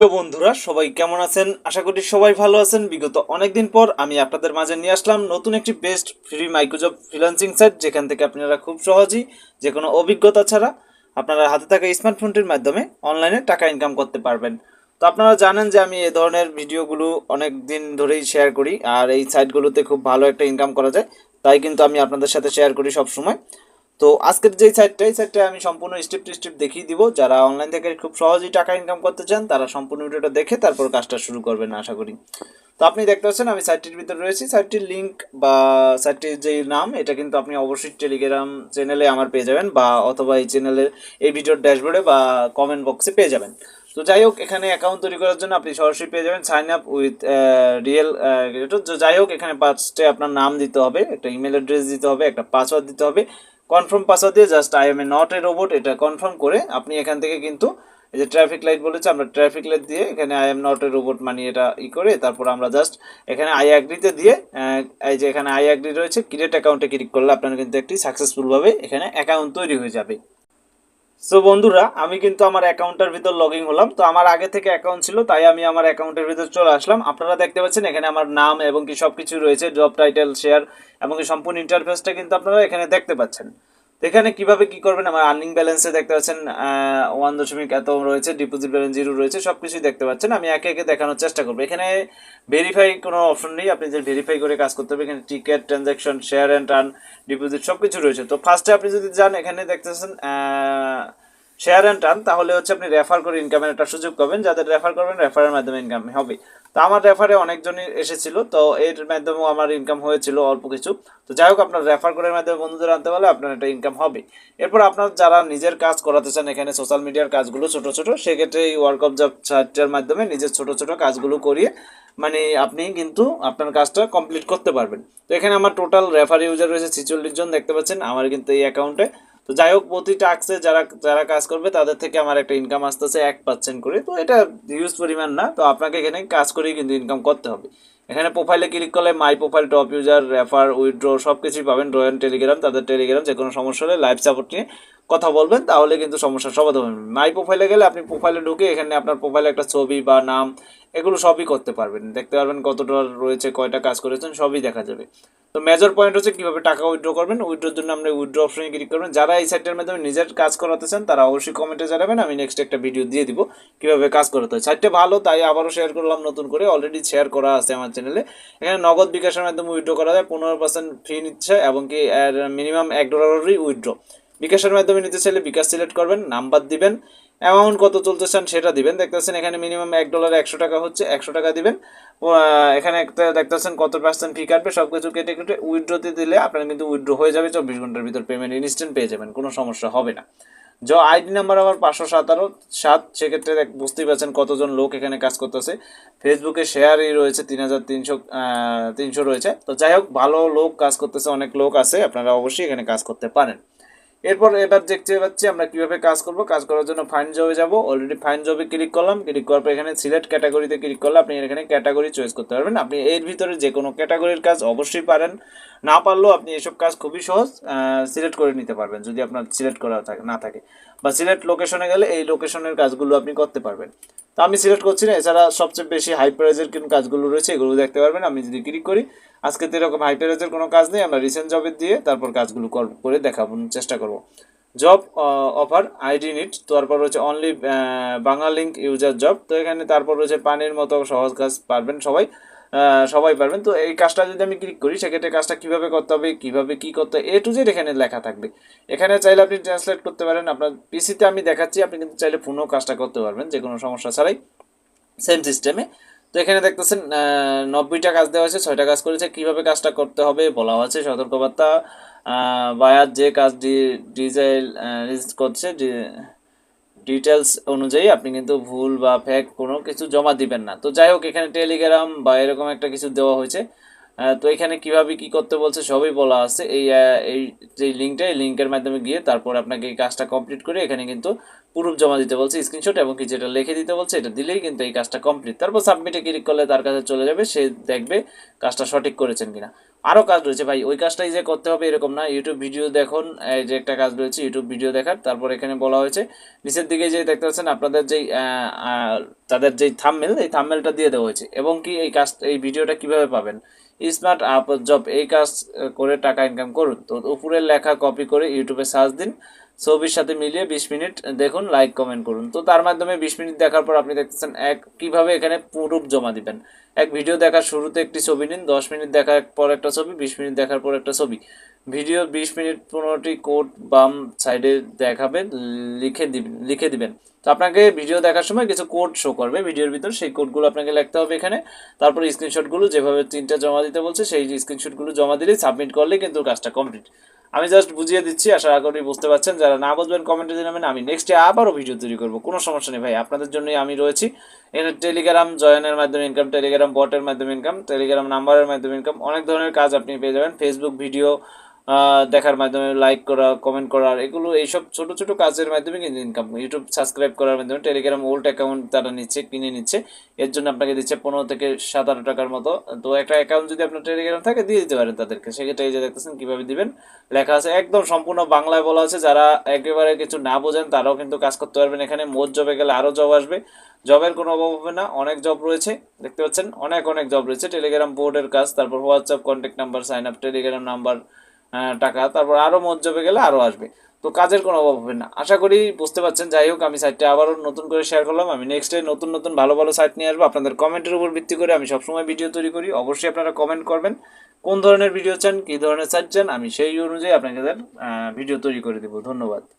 বন্ধুরা, সবাই কেমন আছেন? আশা করি সবাই ভালো আছেন। বিগত অনেকদিন পর আমি আপনাদের মাঝে নিয়ে আসলাম নতুন একটি best free micro job freelancing site যেখান থেকে আপনারা খুব সহজেই যে কোনো অভিজ্ঞতা ছাড়া আপনারা হাতে থাকা স্মার্টফোনটির মাধ্যমে অনলাইনে টাকা ইনকাম করতে পারবেন। তো আপনারা জানেন যে আমি এ ধরনের ভিডিওগুলো অনেক দিন ধরেই শেয়ার করি, আর এই সাইটগুলোতে খুব ভালো একটা ইনকাম করা যায়। তাই কিন্তু আমি আপনাদের সাথে শেয়ার করি সব সময় তো আজকের যেই সাইটটা এই সাইটটা আমি সম্পূর্ণ স্টেপ টু স্টেপ দেখিয়ে দিব। যারা অনলাইন থেকে খুব সহজেই টাকা ইনকাম করতে চান, তারা সম্পূর্ণ ভিডিওটা দেখে তারপর কাজটা শুরু করবেন আশা করি। তো আপনি দেখতে পাচ্ছেন, আমি সাইটটির ভিতরে রয়েছি। সাইটটির লিঙ্ক বা সাইটটির যে নাম, এটা কিন্তু আপনি অবশ্যই টেলিগ্রাম চ্যানেলে আমার পেয়ে যাবেন বা অথবা এই চ্যানেলের এই ভিডিওর ড্যাশবোর্ডে বা কমেন্ট বক্সে পেয়ে যাবেন। তো যাই হোক, এখানে অ্যাকাউন্ট তৈরি করার জন্য আপনি সরাসরি পেয়ে যাবেন সাইন আপ উইথ রিয়েল যাই হোক, এখানে পাঁচটে আপনার নাম দিতে হবে, একটা ইমেল অ্যাড্রেস দিতে হবে, একটা পাসওয়ার্ড দিতে হবে। কনফার্ম পাসওয়ার্ড দিয়ে just I am a not a robot এটা কনফার্ম করে আপনি এখান থেকে কিন্তু এই যে ট্রাফিক লাইট বলেছে, আমরা ট্রাফিক লাইট দিয়ে এখানে I am not a robot মানি এটা ই করে, তারপর আমরা জাস্ট এখানে আই অ্যাগ্রিতে দিয়ে এই যে এখানে আই অ্যাগ্রি রয়েছে ক্রিয়েট অ্যাকাউন্টে ক্লিক করলে আপনার কিন্তু একটি সাকসেসফুলভাবে এখানে অ্যাকাউন্ট তৈরি হয়ে যাবে। সো বন্ধুরা, আমি কিন্তু আমার অ্যাকাউন্টের ভিতর লগ ইন হলাম। তো আমার আগে থেকে অ্যাকাউন্ট ছিল, তাই আমি আমার অ্যাকাউন্টের ভিতর চলে আসলাম। আপনারা দেখতে পাচ্ছেন, এখানে আমার নাম এবং কি সব কিছু রয়েছে, জব টাইটেল, শেয়ার এবং সম্পূর্ণ ইন্টারফেসটা কিন্তু আপনারা এখানে দেখতে পাচ্ছেন। তো এখানে কীভাবে কি করবেন? আমার আর্নিং ব্যালেন্সে দেখতে পাচ্ছেন ওয়ান দশমিক এত রয়েছে ডিপোজিট ব্যালেন্স জিরো রয়েছে সব কিছুই দেখতে পাচ্ছেন। আমি একে একে দেখানোর চেষ্টা করব। এখানে ভেরিফাই কোনো অপশন নেই, আপনি যে ভেরিফাই করে কাজ করতে হবে, এখানে ticket transaction share and turn deposit সব কিছু রয়েছে। তো ফার্স্টে আপনি যদি যান, এখানে দেখতে দেখতেছেন শেয়ার অ্যান্ড টার্ন তাহলে হচ্ছে আপনি রেফার করে ইনকামের একটা সুযোগ পাবেন। যাদের রেফার করবেন রেফারের মাধ্যমে ইনকাম হবে। তো আমার রেফারে অনেকজনই এসেছিল, তো এর মাধ্যমেও আমার ইনকাম হয়েছিল অল্প কিছু। তো যাই হোক, আপনার রেফার করার মাধ্যমে বন্ধুদের আনতে পারলে আপনার একটা ইনকাম হবে। এরপর আপনার যারা নিজের কাজ করাতে চান, এখানে সোশ্যাল মিডিয়ার কাজগুলো ছোট ছোট, সেক্ষেত্রে এই ওয়ার্ক অফ জব সাইটের মাধ্যমে নিজের ছোট ছোট কাজগুলো করিয়ে মানে আপনি কিন্তু আপনার কাজটা কমপ্লিট করতে পারবেন। তো এখানে আমার টোটাল রেফার ইউজার রয়েছে ছিচল্লিশ জন, দেখতে পাচ্ছেন আমার কিন্তু এই অ্যাকাউন্টে তো যাই হোক প্রতিটা টাক্সে যারা যারা কাজ করবে, তাদের থেকে আমার একটা ইনকাম আসতেছে এক পার্সেন্ট করে। তো এটা হিউজ পরিমাণ না, তো আপনাকে এখানে কাজ করেই কিন্তু ইনকাম করতে হবে। এখানে প্রোফাইলে ক্লিক করলে my profile top user refer withdraw সব কিছুই পাবেন রয়্যাল টেলিগ্রাম তাদের টেলিগ্রাম যে কোনো সমস্যা হলে লাইভ সাপোর্ট নিয়ে কথা বলবেন, তাহলে কিন্তু সমস্যার সমাধান হবে। মাই প্রোফাইলে গেলে আপনি প্রোফাইলে ঢুকে এখানে আপনার প্রোফাইলে একটা ছবি বা নাম, এগুলো সবই করতে পারবেন। দেখতে পারবেন কত ডলার রয়েছে, কয়টা কাজ করেছেন, সবই দেখা যাবে। তো মেজর পয়েন্ট হচ্ছে কীভাবে টাকা উইথড্র করবেন উইথড্রোর জন্য আপনি উইথড্র অপশনে ক্লিক করবেন। যারা এই সাইটের মাধ্যমে নিজের কাজ করাতে চান, তারা অবশ্যই কমেন্টে জানাবেন, আমি নেক্সট একটা ভিডিও দিয়ে দিব কীভাবে কাজ করতে হয়। সাইটটা ভালো, তাই আবারও শেয়ার করলাম, নতুন করে অলরেডি শেয়ার করা আছে আমার চ্যানেলে এখানে নগদ বিকাশের মাধ্যমে উইথড্র করা যায়, পনেরো পার্সেন্ট ফি নিচ্ছে এবং কি মিনিমাম এক ডলারেরই উইথড্র বিকাশের মাধ্যমে নিতে চাইলে বিকাশ সিলেক্ট করবেন, নাম্বার দিবেন অ্যামাউন্ট কত চলতে চান সেটা দিবেন। দেখতেছেন এখানে মিনিমাম এক ডলার একশো টাকা হচ্ছে, একশো টাকা দিবেন। এখানে একটা দেখতেছেন কত পার্সেন্ট ফি কাটবে সব কিছু কেটে কেটে উইথড্রোতে দিলে আপনার কিন্তু উইথড্র হয়ে যাবে, চব্বিশ ঘণ্টার ভিতর পেমেন্ট ইনস্ট্যান্ট পেয়ে যাবেন, কোনো সমস্যা হবে না। য আইডি নাম্বার আমার পাঁচশো সাতারো, সাত, সেক্ষেত্রে বুঝতেই পারছেন কতজন লোক এখানে কাজ করতেছে। ফেসবুকে শেয়ারই রয়েছে তিন হাজার তিনশো তিনশো রয়েছে। তো যাই হোক, ভালো লোক কাজ করতেছে, অনেক লোক আছে, আপনারা অবশ্যই এখানে কাজ করতে পারেন। এরপর এবার দেখতে পাচ্ছি আমরা কীভাবে কাজ করব। কাজ করার জন্য ফাইন জবে যাব। অলরেডি ফাইন জবে ক্লিক করলাম। ক্লিক করার পর এখানে সিলেক্ট ক্যাটাগরিতে ক্লিক করলে আপনি এখানে ক্যাটাগরি চয়েস করতে পারবেন। আপনি এর ভিতরে যে কোনো ক্যাটাগরির কাজ অবশ্যই পারেন। না পারলেও আপনি এসব কাজ খুবই সহজ সিলেক্ট করে নিতে পারবেন যদি আপনার সিলেক্ট করা থাকে, না থাকে। বা সিলেক্ট লোকেশনে গেলে এই লোকেশনের কাজগুলো আপনি করতে পারবেন। তো আমি সিলেক্ট করছি না, এছাড়া সবচেয়ে বেশি হাই প্রাইজের কোন কাজগুলো রয়েছে, এগুলো দেখতে পারবেন, আমি যদি ক্লিক করি, আজকে তো এরকম হাই প্রাইজের কোনো কাজ নেই, আমরা রিসেন্ট জবের দিয়ে তারপর কাজগুলো কর- দেখানোর চেষ্টা করব। জব অফার আইডি নিট তারপর রয়েছে only Bangla link user job তো এখানে তারপর রয়েছে পানির মতো সহজ কাজ পারবেন সবাই। সবাই পারবেন। তো এই কাজটা যদি আমি ক্লিক করি, সেক্ষেত্রে কাজটা কীভাবে করতে হবে, কীভাবে কি করতে হবে এ টু জেড এখানে লেখা থাকবে। এখানে চাইলে আপনি ট্রান্সলেট করতে পারেন। আপনার পিসিতে আমি দেখাচ্ছি, আপনি কিন্তু চাইলে ফোনেও কাজটা করতে পারবেন, যে কোনো সমস্যা ছাড়াই। সেম সিস্টেমে তো এখানে দেখতেছেন নব্বইটা কাজ দেওয়া হয়েছে, ছয়টা কাজ করেছে। কীভাবে কাজটা করতে হবে বলা আছে, সতর্কবার্তা। বায়ার যে কাজ ডিজাইল করছে ডিটেলস অনুযায়ী আপনি কিন্তু ভুল বা ফেক কোনো কিছু জমা দিবেন না। তো যাই হোক, এখানে টেলিগ্রাম বা এরকম একটা কিছু দেওয়া হয়েছে। তো এখানে কীভাবে কি করতে বলছে সবই বলা আছে। এই এই যে লিঙ্কটা এই লিঙ্কের মাধ্যমে গিয়ে তারপর আপনাকে এই কাজটা কমপ্লিট করে এখানে কিন্তু প্রুফ জমা দিতে বলছে স্ক্রিনশট এবং কি যেটা লিখে দিতে বলছে, এটা দিলেই কিন্তু এই কাজটা কমপ্লিট তারপর সাবমিটে ক্লিক করলে তার কাছে চলে যাবে, সে দেখবে কাজটা সঠিক করেছেন কিনা। আরও কাজ রয়েছে। ভাই, ওই কাজটাই যে করতে হবে এরকম না। ইউটিউব ভিডিও দেখুন, এই যে একটা কাজ রয়েছে ইউটিউব ভিডিও দেখার। তারপর এখানে বলা হয়েছে, নিচের দিকে যে দেখতে পাচ্ছেন, আপনাদের যেই তাদের যেই থামমেল এই থামমেলটা দিয়ে দেওয়া হয়েছে। এবং কি এই কাজ, এই ভিডিওটা কীভাবে পাবেন? স্মার্ট আপ জব এই কাজ করে টাকা ইনকাম করুন। তো উপরের লেখা কপি করে ইউটিউবে সার্চ দিন। ছবির সাথে মিলিয়ে বিশ মিনিট দেখুন লাইক কমেন্ট করুন। তো তার মাধ্যমে বিশ মিনিট দেখার পর আপনি দেখতেছেন এক, কীভাবে এখানে প্রুফ জমা দিবেন। এক ভিডিও দেখার শুরুতে একটি ছবি নিন, দশ মিনিট দেখার পর একটা ছবি, বিশ মিনিট দেখার পর একটা ছবি। ভিডিও বিশ মিনিট পনেরোটি কোড বাম সাইডে দেখাবে লিখে দিবেন লিখে দিবেন। তো আপনাকে ভিডিও দেখার সময় কিছু কোড শো করবে ভিডিওর ভিতর সেই কোডগুলো আপনাকে লিখতে হবে এখানে। তারপর স্ক্রিনশটগুলো যেভাবে তিনটা জমা দিতে বলছে, সেই স্ক্রিনশটগুলো জমা দিলেই সাবমিট করলে কিন্তু কাজটা কমপ্লিট আমি জাস্ট বুঝিয়ে দিচ্ছি, আশা করি বুঝতে পারছেন। যারা না বুঝবেন কমেন্টে জানাবেন, আমি নেক্সটে আবারও ভিডিও তৈরি করব। কোনো সমস্যা নেই ভাই, আপনাদের জন্যই আমি রয়েছি। এখানে টেলিগ্রাম জয়েনের মাধ্যমে ইনকাম টেলিগ্রাম বটের মাধ্যমে ইনকাম টেলিগ্রাম নাম্বারের মাধ্যমে ইনকাম অনেক ধরনের কাজ আপনি পেয়ে যাবেন। ফেসবুক ভিডিও দেখার মাধ্যমে লাইক করা কমেন্ট করার এগুলো, এইসব ছোট ছোট কাজের মাধ্যমে কিন্তু ইনকাম ইউটিউব সাবস্ক্রাইব করার মাধ্যমে টেলিগ্রাম ওল্ড অ্যাকাউন্ট তারা নিচ্ছে, কিনে নিচ্ছে। এর জন্য আপনাকে দিচ্ছে পনেরো থেকে সাতারো টাকার মতো। তো একটা অ্যাকাউন্ট যদি আপনার টেলিগ্রাম থাকে, দিয়ে দিতে পারেন তাদেরকে। সেক্ষেত্রে এই যে দেখতেছেন, কীভাবে দিবেন? লেখা আছে একদম সম্পূর্ণ বাংলায় বলা আছে। যারা একেবারে কিছু না বোঝেন, তারাও কিন্তু কাজ করতে পারবেন। এখানে মোট জবে গেলে আরও জব আসবে। জবের কোনো অভাব হবে না। অনেক জব রয়েছে, দেখতে পাচ্ছেন? অনেক অনেক জব রয়েছে। টেলিগ্রাম বোর্ডের কাজ, তারপর WhatsApp contact number sign up Telegram number টাকা, তারপর আরও মজ্জবে জবে গেলে আরও আসবে। তো কাজের কোনো অভাব হবে না। আশা করি বুঝতে পারছেন। যাই হোক, আমি সাইটটা আবারও নতুন করে শেয়ার করলাম। আমি নেক্সট নতুন নতুন ভালো ভালো সাইট নিয়ে আসব। আপনাদের কমেন্টের উপর ভিত্তি করে আমি সবসময় ভিডিও তৈরি করি। অবশ্যই আপনারা কমেন্ট করবেন। কোন ধরনের ভিডিও চান, কী ধরনের সাইট চান, আমি সেই অনুযায়ী আপনাদের ভিডিও তৈরি করে দেবো। ধন্যবাদ।